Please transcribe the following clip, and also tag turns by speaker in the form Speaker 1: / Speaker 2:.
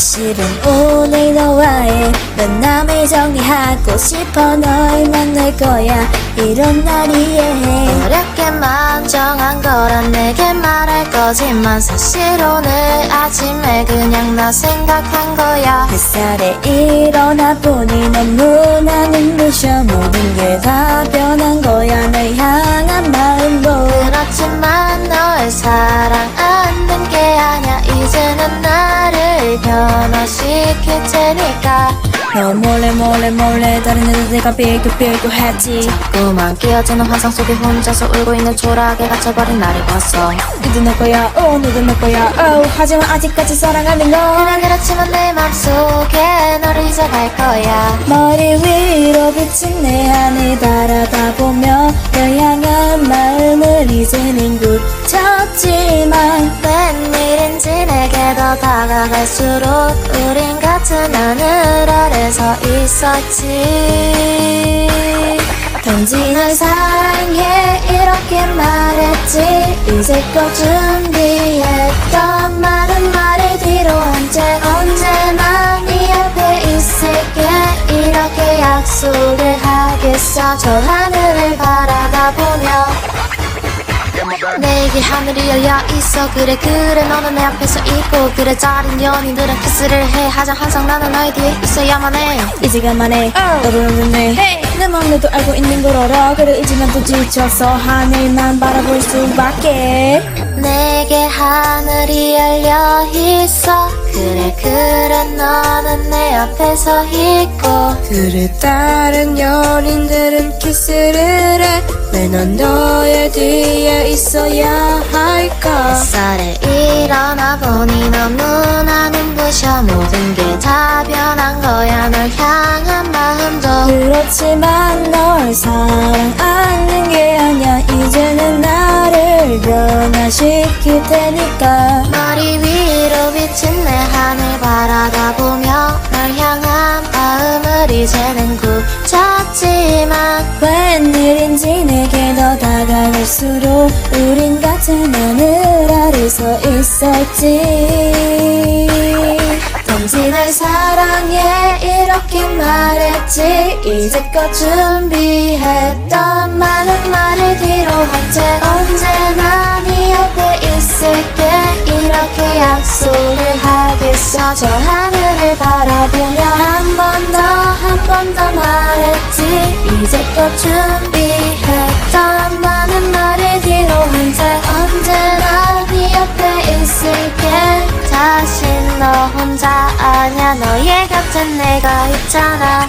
Speaker 1: 사실은 오늘 너와의 만남을 정리하고 싶어 널 만날 거야. 이런 날이에
Speaker 2: 어렵게만 정한 거라 내게 말할 거지만 사실 오늘 아침에 그냥 나 생각한 거야.
Speaker 1: 햇살에 일어나 보니 너무나 눈부셔 모든 게 다 변한 거야. 널 향한
Speaker 2: 변화시킬 테니까.
Speaker 1: 너 몰래 몰래 몰래 다른 애들과 비교비교 했지.
Speaker 2: 자꾸만 끼어드는 환상 속에 혼자서 울고 있는 초락에 갇혀버린 나를 봤어.
Speaker 1: 너도 내 거야 오 너도 내 거야 오 하지만 아직까지 사랑하는 너.
Speaker 2: 그래 그렇지만 내 맘속에 너를 잊어갈 거야.
Speaker 1: 머리 위로 비친 내 하늘 바라다
Speaker 2: 더 다가갈수록 우린 같은 하늘 아래서 있었지. 단지 널 사랑해 이렇게 말했지. 이제껏 준비했던 많은 말을 뒤로 한 채 언제나 네 옆에 있을게. 이렇게 약속을 하겠어. 저 하늘을 바라다 보며 내게 하늘이 열려 있어. 그래 그래 너는 내 앞에서 있고. 그래 다른 연인들은 키스를 해. 하자 항상 나는 너의 뒤에 있어야만 해.
Speaker 1: 이제 그만해 너를 없는데 내 맘에도 알고 있는 걸 알아. 그래 이제 난또 지쳐서 하늘만 바라볼 수밖에.
Speaker 2: 내게 하늘이 열려 있어. 그래 그래 너는 내 앞에서 있고.
Speaker 1: 그래 다른 연인들은 키스를 해왜 넌 너의 뒤에 있어야 할까?
Speaker 2: 햇살에 일어나 보니 너무나 눈부셔 모든 게 다 변한 거야. 널 향한 마음도
Speaker 1: 그렇지만 널 사랑하는 게 아니야. 이제는 나를 변화시킬 테니까 갈수록 우린 같은 하늘 아래 서 있었지.
Speaker 2: 단지 날 사랑해 이렇게 말했지. 이제껏 준비했던 많은 말을 뒤로 한 채 언제나 네 옆에 있을게. 이렇게 약속을 하겠어. 저 하늘을 바라보며 한 번 더 한 번 더 말했지. 이제껏 준비 혼자 아냐? 너의 곁에 내가 있잖아